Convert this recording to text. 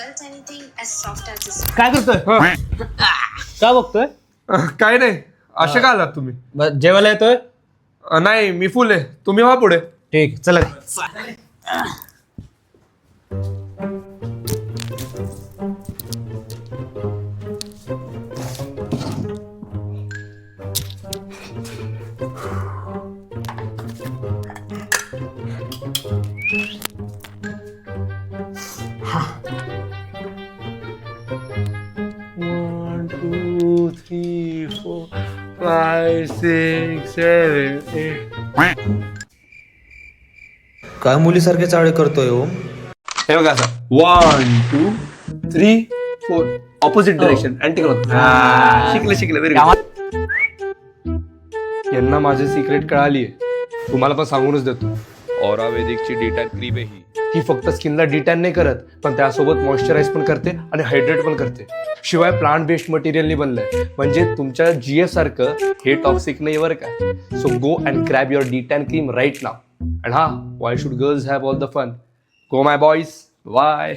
felt anything as soft as this. काय करतोय? का बघतोय? काय नाही. असे का आलात तुम्ही? जेवायला येतोय? नाही मी फुल आहे. तुम्ही व्हा पुढे. ठीक चला. Three four five six seven eight काय मुलीसारखे चाळे करतोय हो? हे बघा असं. One two three four opposite direction anti शिकले शिकले. व्हेरी यांना माझे सिक्रेट कळाली आहे तुम्हाला पण सांगूनच देतो. और आवेदिकची डिटॅन क्रीम ही. ही फक्त स्किनला डिटॅन नाही करत पण त्यासोबत मॉइश्चराईज पण करते आणि हायड्रेट पण करते. शिवाय प्लांट बेस्ड मटेरियलनी बनलंय. म्हणजे तुमच्या जीएफ सारखं हे टॉक्सिक नाही बरं का. So go and grab your detan cream right now and हा why should girls have all the fun go my boys why